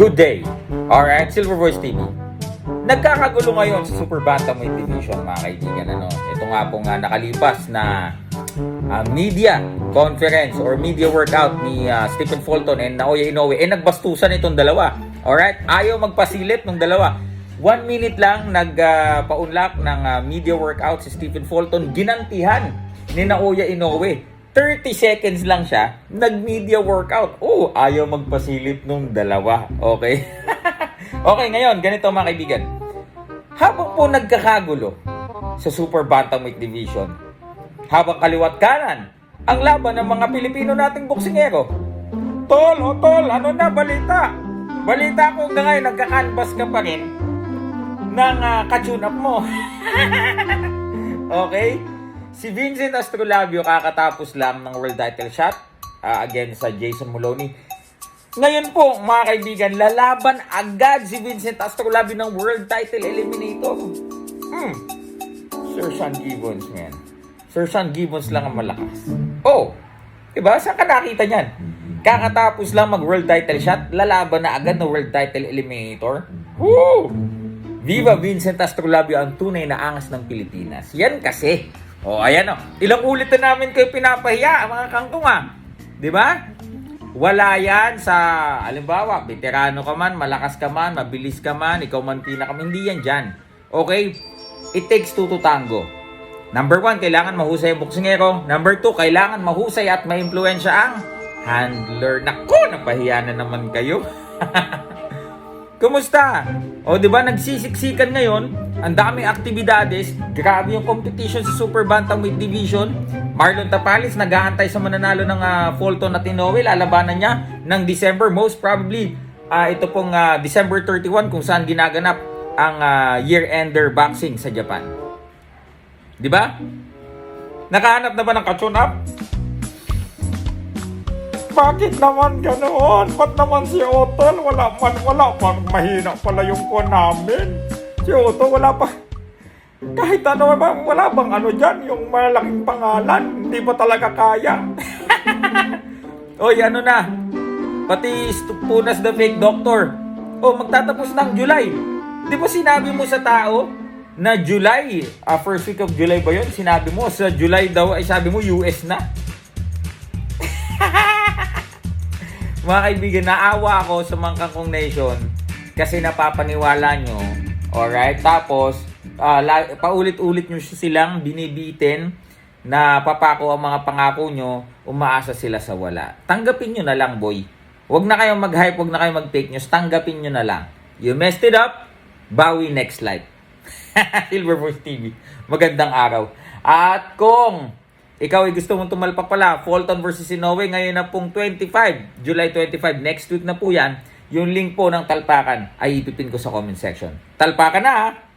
Good day. Alright, Silver Voice TV. Nagkakagulo ngayon sa Super Bantamweight Division, mga kaibigan. Ano? Ito nga po nga nakalipas na ah, media conference or media workout ni ah, Stephen Fulton and Naoya Inoue. Eh, nagbastusan itong dalawa. Alright? Ayaw magpasilip ng dalawa. One minute lang nagpaunlak ng ah, media workout si Stephen Fulton. Ginantihan ni Naoya Inoue. 30 seconds lang siya, nag-media workout. Oh, ayaw magpasilip nung dalawa. Okay? okay, ngayon, ganito mga kaibigan. Habang po nagkakagulo sa Super Bantamweight Division, habang kaliwat kanan, ang laban ng mga Pilipino nating boksingero. Tol, o tol, ano na balita? Balita ko hanggang ngayon, nagka-canvas ka pa rin ng uh, mo. okay? Si Vincent Astrolabio kakatapos lang ng world title shot ah, against sa Jason Moloney. Ngayon po, mga kaibigan, lalaban agad si Vincent Astrolabio ng world title eliminator. Hmm. Sir Sean Gibbons, man. Sir Sean Gibbons lang ang malakas. Oh, diba? Saan ka nakita niyan? Kakatapos lang mag-world title shot, lalaban na agad ng world title eliminator. Woo! Viva Vincent Astrolabio ang tunay na angas ng Pilipinas. Yan kasi. O, oh, ayan o. Ilang ulit na namin kayo pinapahiya, mga kangkong ah. Di ba? Wala yan sa, alimbawa, veterano ka man, malakas ka man, mabilis ka man, ikaw man pinaka, hindi yan dyan. Okay? It takes two to tango. Number one, kailangan mahusay ang boksingero. Number two, kailangan mahusay at maimpluensya ang handler. Naku, napahiya na naman kayo. Kumusta? O, di ba nagsisiksikan ngayon? Ang daming aktibidades. Grabe yung competition sa Super Bantamweight Division. Marlon Tapales nag-aantay sa mananalo ng ah, Fulton at Inoue. Lalabanan niya ng December. Most probably, ah, ito pong ah, December 31 kung saan ginaganap ang ah, year-ender boxing sa Japan. Di ba? Nakahanap na ba ng katsunap? Bakit naman ganoon? Ba't naman si Otol? Wala man, wala man. Mahina pala yung kuha namin. Si Otol, wala pa. Kahit ano wala bang ano dyan, yung malaking pangalan, hindi pa talaga kaya. Oy, ano na? Pati punas the fake doctor. Oh, magtatapos ng July. Di ba sinabi mo sa tao na July, ah, first week of July ba yun? Sinabi mo, sa July daw, ay sabi mo US na. Mga kaibigan, naawa ako sa mga Kangkong Nation kasi napapaniwala nyo. Alright? Tapos, la- paulit-ulit nyo silang binibitin na papako ang mga pangako nyo, umaasa sila sa wala. Tanggapin nyo na lang, boy. Huwag na kayong mag-hype, huwag na kayong mag-fake news. Tanggapin nyo na lang. You messed it up, bawi next life. Silver Voice TV. Magandang araw. At kung ikaw ay gusto mong tumalpak pala, Fulton versus Inoue ngayon na pong 25, July 25, next week na po yan, yung link po ng talpakan ay ipipin ko sa comment section. Talpakan na ha!